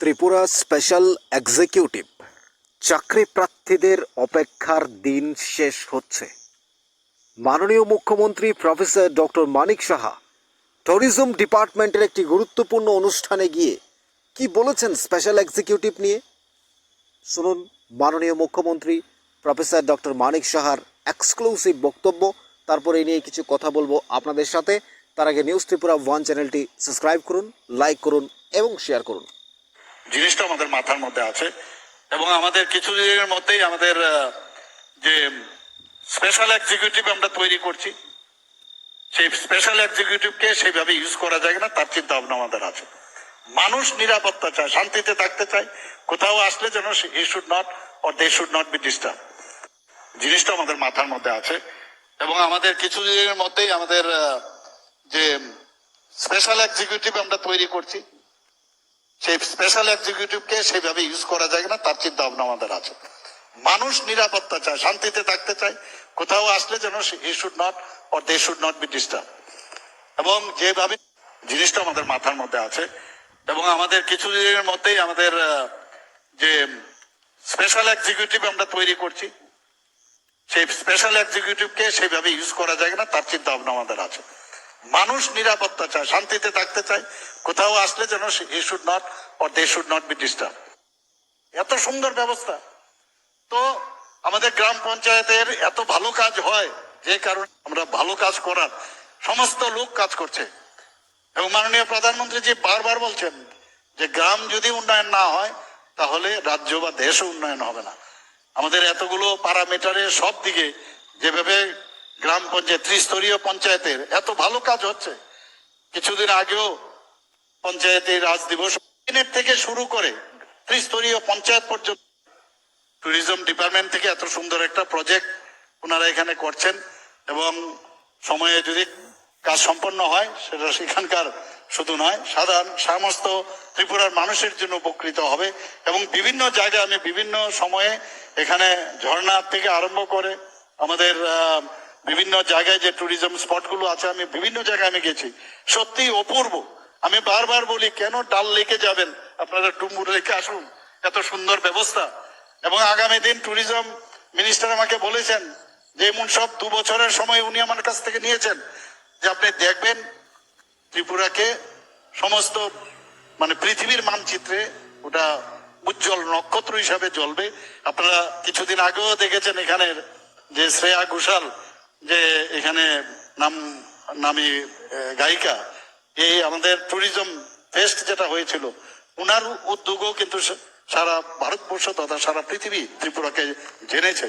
Tripura special executive. চাকরি প্রার্থীদের অপেক্ষার দিন শেষ হচ্ছে। মাননীয় মুখ্যমন্ত্রী professor doctor Manik Saha tourism ডিপার্টমেন্টের একটি গুরুত্বপূর্ণ অনুষ্ঠানে গিয়ে কি বলেছেন স্পেশাল এক্সিকিউটিভ নিয়ে? শুনুন মাননীয় মুখ্যমন্ত্রী প্রফেসর ডক্টর মানিক সাহার এক্সক্লুসিভ বক্তব্য। তারপরে এই নিয়ে কিছু কথা বলব আপনাদের সাথে। তার আগে নিউজ ত্রিপুরা ওয়ান চ্যানেলটি সাবস্ক্রাইব করুন লাইক করুন এবং শেয়ার করুন। জিনিসটা আমাদের মাথার মধ্যে আছে। এবং আমাদের কিছু দিনের মধ্যেই আমাদের যে স্পেশাল এক্সিকিউটিভ আমরা তৈরি করছি, সেই স্পেশাল এক্সিকিউটিভকে সেইভাবে ইউজ করা যায় না, তার চিন্তা ভাবনা আমাদের আছে। মানুষ নিরাপত্তা চায়, শান্তিতে থাকতে চায়, কোথাও আসলে যেন he should not or they should not be disturb জিনিসটা আমাদের মাথার মধ্যে আছে। এবং আমাদের কিছু দিনের মধ্যেই আমাদের যে স্পেশাল এক্সিকিউটিভ আমরা তৈরি করছি সেই স্পেশাল এক্সিকিউটিভকে সেইভাবে ইউজ করা যায় না, তার চিন্তা ভাবনা আমাদের আছে। মানুষ নিরাপত্তা চায়, শান্তিতে থাকতে চায়, কোথাও আসলে যেন he should not or they should not be disturb এবং যেভাবে জিনিসটা আমাদের মাথার মধ্যে আছে, এবং আমাদের কিছু দিনের মধ্যেই আমাদের যে স্পেশাল এক্সিকিউটিভ আমরা তৈরি করছি, সেই স্পেশাল এক্সিকিউটিভকে সেইভাবে ইউজ করা যায় না, তার চিন্তা ভাবনা আমাদের আছে। মানুষ নিরাপত্তা চায়, শান্তিতে থাকতে চায়। কোথাও আসলে যেন he should not or they should not be disturb এত সুন্দর ব্যবস্থা। তো আমাদের গ্রাম পঞ্চায়েতের এত ভালো কাজ হয়, যে কারণে আমরা ভালো কাজ করার সমস্ত লোক কাজ করছে। এবং মাননীয় প্রধানমন্ত্রী যে বারবার বলছেন যে গ্রাম যদি উন্নয়ন না হয়, তাহলে রাজ্য বা দেশও উন্নয়ন হবে না। আমাদের এতগুলো প্যারামিটারে সব দিকে যেভাবে গ্রাম পঞ্চায়েত, ত্রিস্তরীয় পঞ্চায়েতের। এত ভালো কাজ হচ্ছে। কিছুদিন আগেও পঞ্চায়েতের রাজ দিবস থেকে শুরু করে ত্রিস্তরীয় পঞ্চায়েত পর্যন্ত ট্যুরিজম ডিপার্টমেন্ট থেকে এত সুন্দর একটা প্রজেক্ট ওনারা এখানে করছেন এবং সময়ে যদি কাজ সম্পন্ন হয়, সেটা সেখানকার শুধু নয়, সাধারণ সমস্ত ত্রিপুরার মানুষের জন্য উপকৃত হবে এবং বিভিন্ন জায়গায় আমি বিভিন্ন সময়ে এখানে ঝর্ণা থেকে আরম্ভ করে আমাদের বিভিন্ন জায়গায় যে ট্যুরিজম স্পটগুলো আছে, আমি বিভিন্ন জায়গায় আমি গেছি। সত্যি অপূর্ব। আমি বারবার বলি, কেন ডাল লেকে যাবেন? আপনারা ডুমুর লেকে আসুন। এত সুন্দর ব্যবস্থা। এবং আগামী দিন ট্যুরিজম মিনিস্টার আমাকে বলেছেন যে, এমন সব দু বছরের সময় উনি আমার কাছ থেকে নিয়েছেন যে, আপনি দেখবেন ত্রিপুরাকে সমস্ত মানে পৃথিবীর মানচিত্রে ওটা উজ্জ্বল নক্ষত্র হিসাবে জ্বলবে। আপনারা কিছুদিন আগেও দেখেছেন এখানের যে শ্রেয়া ঘোষাল যে এখানে নাম, নামি গায়িকা, এই আমাদের ট্যুরিজম ফেস্ট যেটা হয়েছিল, উনার উদ্যোগও কিন্তু সারা ভারতবর্ষ তথা সারা পৃথিবী ত্রিপুরাকে জেনেছে।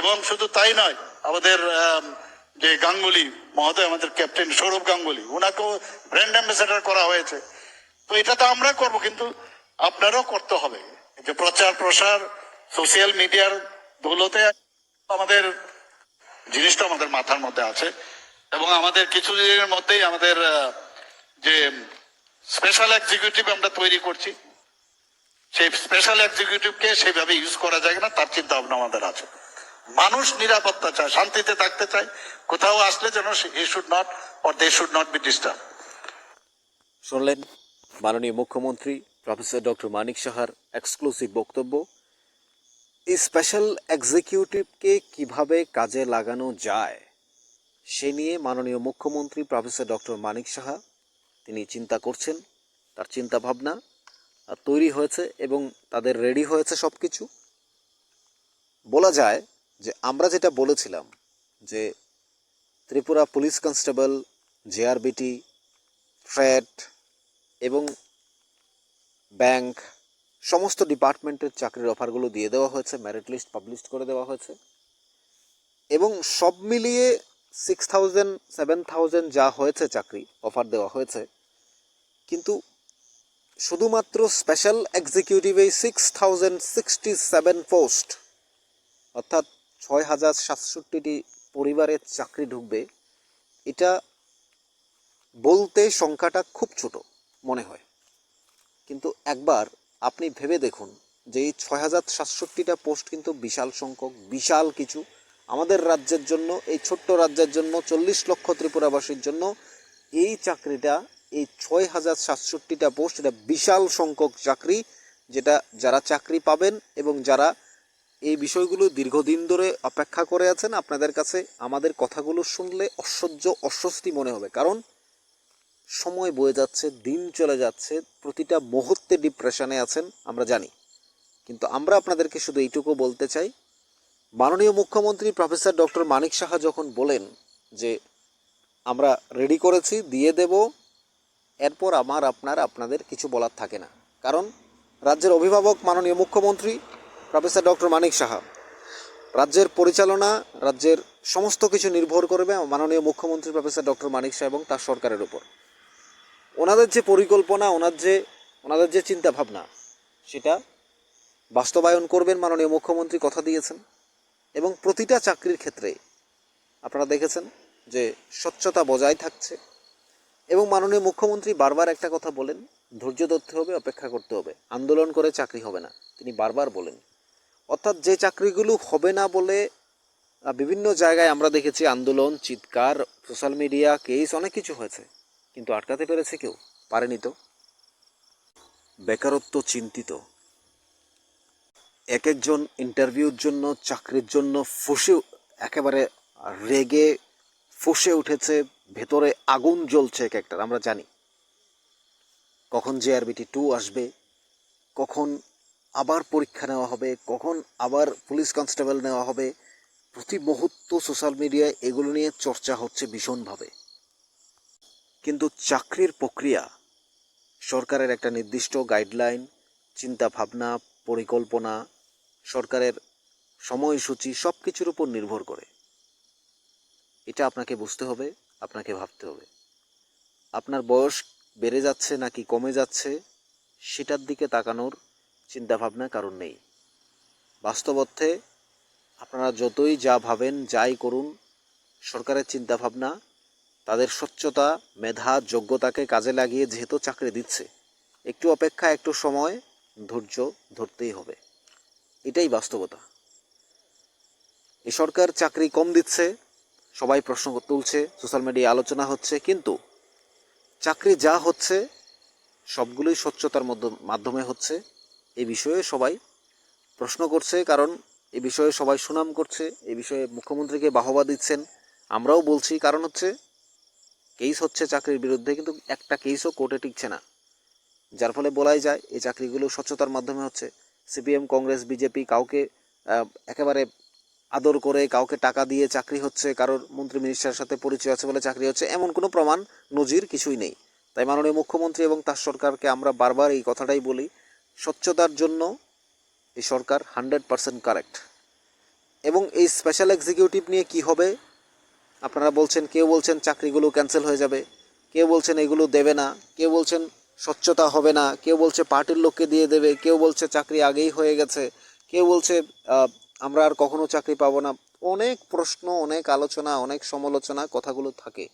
এবং শুধু তাই নয়, আমাদের যে গাঙ্গুলি, মহোদয় আমাদের ক্যাপ্টেন সৌরভ গাঙ্গুলি ওনাকেও ব্র্যান্ড অ্যাম্বাসেডার করা হয়েছে। তো এটা তো আমরা করব, কিন্তু আপনারাও করতে হবে। যে প্রচার প্রসার সোশ্যাল মিডিয়ার দৌলতে আমাদের জিনিসটা আমাদের মাথার মধ্যে আছে এবং আমাদের কিছু দিনের মধ্যেই আমাদের যে স্পেশাল এক্সিকিউটিভ আমরা তৈরি করছি, সেই স্পেশাল এক্সিকিউটিভকে সেইভাবে ইউজ করা যায় না, তার চিন্তা ভাবনা আমাদের আছে। মানুষ নিরাপত্তা চায়, শান্তিতে থাকতে চায়, কোথাও আসলে যেন he should not or they should not be disturb শুনলেন মাননীয় মুখ্যমন্ত্রী প্রফেসর ডক্টর মানিক সাহার এক্সক্লুসিভ বক্তব্য। এই স্পেশাল এক্সিকিউটিভকে কীভাবে কাজে লাগানো যায়, সে নিয়ে মাননীয় মুখ্যমন্ত্রী প্রফেসর ডক্টর মানিক সাহা, তিনি চিন্তা করছেন, তার চিন্তা ভাবনা তৈরি হয়েছে এবং তাদের রেডি হয়েছে সব কিছু বলা যায় যে আমরা যেটা বলেছিলাম যে Tripura police constable, JRBT trade এবং ব্যাংক সমস্ত ডিপার্টমেন্টের চাকরির অফারগুলো দিয়ে দেওয়া হয়েছে মেরিট লিস্ট পাবলিশ করে দেওয়া হয়েছে। এবং সব মিলিয়ে সিক্স থাউজেন্ড সেভেন থাউজেন্ড যা হয়েছে চাকরি অফার দেওয়া হয়েছে। কিন্তু শুধুমাত্র special এক্সিকিউটিভে six thousand sixty seven post অর্থাৎ ছয় হাজার সাতষট্টিটি পরিবারের চাকরি ঢুকবে, এটা বলতে সংখ্যাটা খুব ছোট মনে হয়। কিন্তু একবার আপনি ভেবে দেখুন যে এই ছয় হাজার সাতষট্টিটা পোস্ট কিন্তু বিশাল সংখ্যক, বিশাল কিছু। আমাদের রাজ্যের জন্য, এই ছোট্ট রাজ্যের জন্য, চল্লিশ লক্ষ ত্রিপুরাবাসীর জন্য এই চাকরিটা, এই ছয় হাজার সাতষট্টিটা পোস্ট, এটা বিশাল সংখ্যক চাকরি, যেটা যারা চাকরি পাবেন এবং যারা এই বিষয়গুলো দীর্ঘদিন ধরে অপেক্ষা করে আছেন, আপনাদের কাছে আমাদের কথাগুলো শুনলে অসহ্য অস্বস্তি মনে হবে। কারণ সময় বয়ে যাচ্ছে, দিন চলে যাচ্ছে, প্রতিটা মুহূর্তে ডিপ্রেশনে আছেন, আমরা জানি। কিন্তু আমরা আপনাদেরকে শুধু এইটুকু বলতে চাই, মাননীয় মুখ্যমন্ত্রী প্রফেসর ডক্টর মানিক সাহা যখন বলেন যে, আমরা রেডি করেছি, দিয়ে দেব, এরপর আমার, আপনার, আপনাদের কিছু বলার থাকে না। কারণ, রাজ্যের অভিভাবক মাননীয় মুখ্যমন্ত্রী প্রফেসর ডক্টর মানিক সাহা, রাজ্যের পরিচালনা, রাজ্যের সমস্ত কিছু নির্ভর করবে মাননীয় মুখ্যমন্ত্রী প্রফেসর ডক্টর মানিক সাহা এবং তার সরকারের উপর। ওনাদের যে পরিকল্পনা, ওনার যে, ওনাদের যে চিন্তা ভাবনা সেটা বাস্তবায়ন করবেন মাননীয় মুখ্যমন্ত্রী কথা দিয়েছেন এবং প্রতিটা চাকরির ক্ষেত্রে আপনারা দেখেছেন যে স্বচ্ছতা বজায় থাকছে এবং মাননীয় মুখ্যমন্ত্রী বারবার একটা কথা বলেন, ধৈর্য ধরতে হবে, অপেক্ষা করতে হবে। আন্দোলন করে চাকরি হবে না, তিনি বারবার বলেন। অর্থাৎ যে চাকরিগুলো হবে না বলে বিভিন্ন জায়গায় আমরা দেখেছি আন্দোলন, চিৎকার, সোশ্যাল মিডিয়া, কেস, অনেক কিছু হয়েছে। কিন্তু আটকাতে পেরেছে কেউ? পারেনি তো। বেকারত্ব চিন্তিত। এক একজন ইন্টারভিউর জন্য, চাকরির জন্য ফসে একেবারে রেগে ফসে উঠেছে, ভেতরে আগুন জ্বলছে এক একটার, আমরা জানি। কখন জেআরবিটি টু আসবে, কখন আবার পরীক্ষা নেওয়া হবে, কখন আবার পুলিশ কনস্টেবল নেওয়া হবে, প্রতি মুহূর্ত সোশ্যাল মিডিয়ায় এগুলো নিয়ে চর্চা হচ্ছে ভীষণভাবে। কিন্তু চাকরির প্রক্রিয়া, সরকারের একটা নির্দিষ্ট গাইডলাইন চিন্তা ভাবনা পরিকল্পনা, সরকারের সময়সূচি সব কিছুর উপর নির্ভর করে। এটা আপনাকে বুঝতে হবে, আপনাকে ভাবতে হবে। আপনার বয়স বেড়ে যাচ্ছে নাকি কমে যাচ্ছে, সেটার দিকে তাকানোর চিন্তাভাবনা কারণ নেই। বাস্তবর্থে আপনারা যতই যা ভাবেন, যাই করুন, সরকারের চিন্তাভাবনা তাদের স্বচ্ছতা, মেধা, যোগ্যতাকে কাজে লাগিয়ে যেহেতু চাকরি দিচ্ছে, একটু অপেক্ষা, একটু সময়, ধৈর্য ধরতেই হবে। এটাই বাস্তবতা। এই সরকার চাকরি কম দিচ্ছে, সবাই প্রশ্ন তুলছে, সোশ্যাল মিডিয়ায় আলোচনা হচ্ছে, কিন্তু চাকরি যা হচ্ছে, সবগুলোই স্বচ্ছতার মধ্য- মাধ্যমে হচ্ছে। এ বিষয়ে সবাই প্রশ্ন করছে, কারণ এ বিষয়ে সবাই সুনাম করছে, এ বিষয়ে মুখ্যমন্ত্রীকে বাহবা দিচ্ছেন। আমরাও বলছি, কারণ হচ্ছে কেস হচ্ছে চাকরির বিরুদ্ধে, কিন্তু একটা কেসও কোর্টে টিকছে না। যার ফলে বলাই যায়, এই চাকরিগুলো স্বচ্ছতার মাধ্যমে হচ্ছে। সিপিএম কংগ্রেস বিজেপি কাউকে একেবারে আদর করে, কাউকে টাকা দিয়ে চাকরি হচ্ছে, কারোর মন্ত্রী মিনিস্টারের সাথে পরিচয় আছে বলে চাকরি হচ্ছে, এমন কোনো প্রমাণ নজির কিছুই নেই। তাই মাননীয় মুখ্যমন্ত্রী এবং তার সরকারকে আমরা বারবার এই কথাটাই বলি, স্বচ্ছতার জন্য এই সরকার হান্ড্রেড পার্সেন্ট কারেক্ট এবং এই স্পেশাল এক্সিকিউটিভ নিয়ে কি হবে আপনারা বলছেন, কেউ বলছেন চাকরিগুলো ক্যান্সেল হয়ে যাবে, কেউ বলছেন এগুলো দেবে না, কেউ বলছেন স্বচ্ছতা হবে না, কেউ বলছে পার্টির লোককে দিয়ে দেবে, কেউ বলছে চাকরি আগেই হয়ে গেছে, কেউ বলছে আমরা আর কখনো চাকরি পাবো না। অনেক প্রশ্ন, অনেক আলোচনা, অনেক সমালোচনা কথাগুলো থাকে।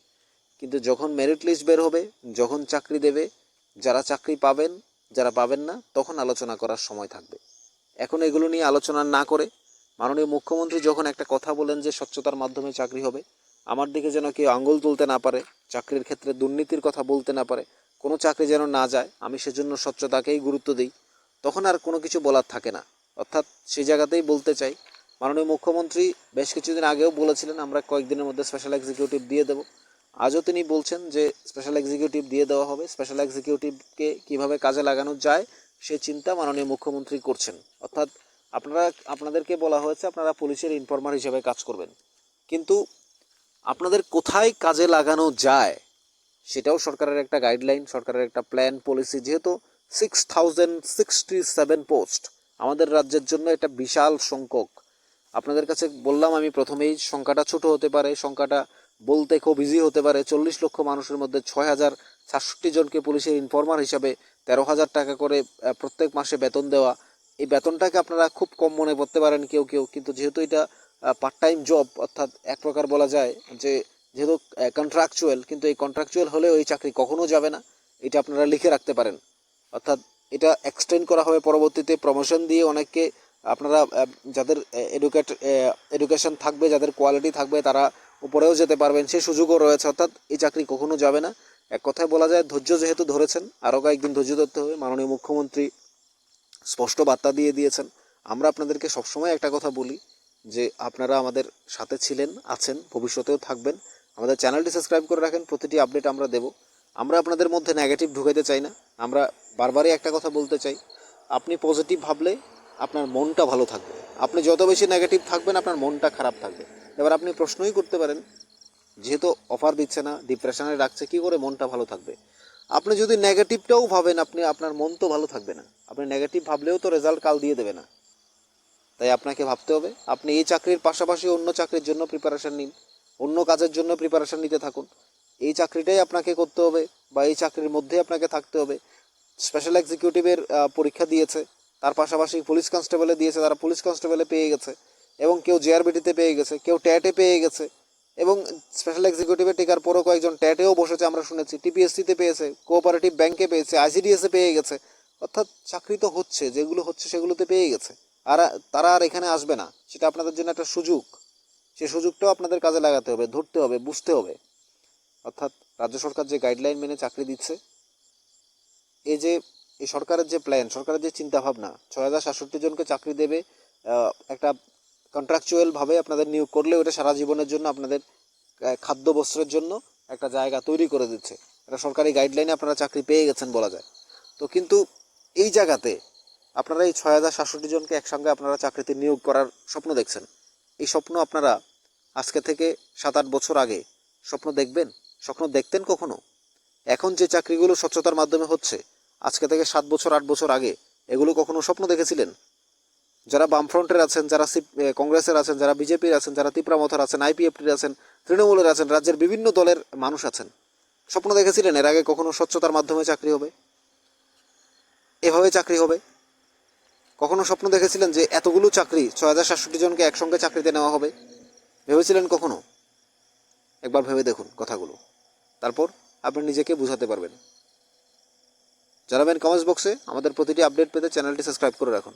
কিন্তু যখন মেরিট লিস্ট বের হবে, যখন চাকরি দেবে, যারা চাকরি পাবেন, যারা পাবেন না, তখন আলোচনা করার সময় থাকবে। এখন এগুলো নিয়ে আলোচনা না করে মাননীয় মুখ্যমন্ত্রী যখন একটা কথা বলেন যে স্বচ্ছতার মাধ্যমে চাকরি হবে আমার দিকে যেন কেউ আঙ্গুল তুলতে না পারে, চাকরির ক্ষেত্রে দুর্নীতির কথা বলতে না পারে, কোনো চাকরি যেন না যায়, আমি সেজন্য স্বচ্ছতাকেই গুরুত্ব দিই, তখন আর কোনো কিছু বলার থাকে না। অর্থাৎ সেই জায়গাতেই বলতে চাই, মাননীয় মুখ্যমন্ত্রী বেশ কিছুদিন আগেও বলেছিলেন, আমরা কয়েকদিনের মধ্যে স্পেশাল এক্সিকিউটিভ দিয়ে দেবো। আজও তিনি বলছেন যে স্পেশাল এক্সিকিউটিভ দিয়ে দেওয়া হবে। স্পেশাল এক্সিকিউটিভকে কীভাবে কাজে লাগানো যায়, সে চিন্তা মাননীয় মুখ্যমন্ত্রী করছেন। অর্থাৎ আপনারা, আপনাদেরকে বলা হয়েছে, আপনারা পুলিশের ইনফরমার হিসেবে কাজ করবেন। কিন্তু আপনাদের কোথায় কাজে লাগানো যায়, সেটাও সরকারের একটা গাইডলাইন সরকারের একটা প্ল্যান পলিসি যেহেতু six thousand sixty seven post আমাদের রাজ্যের জন্য এটা বিশাল সংখ্যক। আপনাদের কাছে বললাম আমি প্রথমেই, সংখ্যাটা ছোট হতে পারে, সংখ্যাটা বলতে খুব ইজি হতে পারে, চল্লিশ লক্ষ মানুষের মধ্যে ছয় হাজার সাতষট্টি জনকে পুলিশের ইনফরমার হিসাবে তেরো হাজার টাকা করে প্রত্যেক মাসে বেতন দেওয়া। এই বেতনটাকে আপনারা খুব কম মনে করতে পারেন কেউ কেউ, কিন্তু যেহেতু এটা পার্ট টাইম জব অর্থাৎ এক প্রকার বলা যায় যে, যেহেতু কন্ট্রাকচুয়াল কিন্তু এই কন্ট্রাকচুয়াল হলে ওই চাকরি কখনো যাবে না। এটা আপনারা লিখে রাখতে পারেন। অর্থাৎ এটা এক্সটেন্ড করা হবে পরবর্তীতে। প্রমোশন দিয়ে অনেককে আপনারা যাদের এডুকেট এডুকেশন থাকবে, যাদের কোয়ালিটি থাকবে, তারা উপরেও যেতে পারবেন। সেই সুযোগও রয়েছে। অর্থাৎ এই চাকরি কখনো যাবে না। এক কথায় বলা যায়, ধৈর্য যেহেতু ধরেছেন, আরও কয়েকদিন ধৈর্য ধরতে হবে। মাননীয় মুখ্যমন্ত্রী স্পষ্ট বার্তা দিয়ে দিয়েছেন। আমরা আপনাদেরকে সবসময় একটা কথা বলি যে আপনারা আমাদের সাথে ছিলেন, আছেন, ভবিষ্যতেও থাকবেন, আমাদের চ্যানেলটি সাবস্ক্রাইব করে রাখেন, প্রতিটি আপডেট আমরা দেব। আমরা আপনাদের মধ্যে নেগেটিভ ঢুকাইতে চাই না, আমরা বারবারই একটা কথা বলতে চাই, আপনি পজিটিভ ভাবলে আপনার মনটা ভালো থাকবে। আপনি যত বেশি নেগেটিভ থাকবেন, আপনার মনটা খারাপ থাকবে। এবার আপনি প্রশ্নই করতে পারেন, যেহেতু অফার দিচ্ছে না ডিপ্রেশনে রাখছে, কি করে মনটা ভালো থাকবে? আপনি যদি নেগেটিভটাও ভাবেন, আপনি, আপনার মন তো ভালো থাকবে না। আপনি নেগেটিভ ভাবলেও তো রেজাল্ট কাল দিয়ে দেবে না। তাই আপনাকে ভাবতে হবে, আপনি এই চাকরির পাশাপাশি অন্য চাকরির জন্য প্রিপারেশন নিন, অন্য কাজের জন্য প্রিপারেশন নিতে থাকুন। এই চাকরিটাই আপনাকে করতে হবে বা এই চাকরির মধ্যে আপনাকে থাকতে হবে। স্পেশাল এক্সিকিউটিভের পরীক্ষা দিয়েছে, তার পাশাপাশি পুলিশ কনস্টেবলে দিয়েছে, তারা পুলিশ কনস্টেবলে পেয়ে গেছে এবং কেউ জেআরবিটিতে পেয়ে গেছে, কেউ ট্যাটে পেয়ে গেছে এবং স্পেশাল এক্সিকিউটিভে টিকার পরও কয়েকজন ট্যাটেও বসেছে আমরা শুনেছি টিপিএসসিতে পেয়েছে কোঅপারেটিভ ব্যাংকে পেয়েছে আইসিডিএসে পেয়ে গেছে। অর্থাৎ চাকরি তো হচ্ছে, যেগুলো হচ্ছে সেগুলোতে পেয়ে গেছে। আর তারা আর এখানে আসবে না। সেটা আপনাদের জন্য একটা সুযোগ। সে সুযোগটাও আপনাদের কাজে লাগাতে হবে, ধরতে হবে, বুঝতে হবে। অর্থাৎ রাজ্য সরকার যে গাইডলাইন মেনে চাকরি দিচ্ছে, এই যে, এই সরকারের যে প্ল্যান সরকারের যে চিন্তাভাবনা, ছয় হাজার সাতষট্টি জনকে চাকরি দেবে একটা কন্ট্রাকচুয়ালভাবে আপনাদের নিয়োগ করলে ওটা সারা জীবনের জন্য আপনাদের খাদ্য বস্ত্রের জন্য একটা জায়গা তৈরি করে দিচ্ছে। একটা সরকারি গাইডলাইনে আপনারা চাকরি পেয়ে গেছেন বলা যায়। তো কিন্তু এই জায়গাতে আপনারা এই ছয় হাজার সাতষট্টি জনকে একসঙ্গে আপনারা চাকরিতে নিয়োগ করার স্বপ্ন দেখছেন। এই স্বপ্ন আপনারা আজকে থেকে সাত আট বছর আগে স্বপ্ন দেখবেন? স্বপ্ন দেখতেন কখনো? এখন যে চাকরিগুলো স্বচ্ছতার মাধ্যমে হচ্ছে, আজকে থেকে সাত বছর, আট বছর আগে এগুলো কখনো স্বপ্ন দেখেছিলেন? যারা বামফ্রন্টের আছেন, যারা কংগ্রেসের আছেন, যারা বিজেপির আছেন, যারা তিপ্রামথার আছেন, আইপিএফটির আছেন, তৃণমূলের আছেন, রাজ্যের বিভিন্ন দলের মানুষ আছেন, স্বপ্ন দেখেছিলেন এর আগে কখনো স্বচ্ছতার মাধ্যমে চাকরি হবে? এভাবে চাকরি হবে? কখনো স্বপ্ন দেখেছিলেন যে এতগুলো চাকরি ছয় হাজার সাতষট্টি জনকে একসঙ্গে চাকরিতে নেওয়া হবে? ভেবেছিলেন কখনো? একবার ভেবে দেখুন কথাগুলো। তারপর আপনি নিজেকে বুঝাতে পারবেন। জানাবেন কমেন্টস বক্সে আমাদের প্রতিটি আপডেট পেতে চ্যানেলটি সাবস্ক্রাইব করে রাখুন।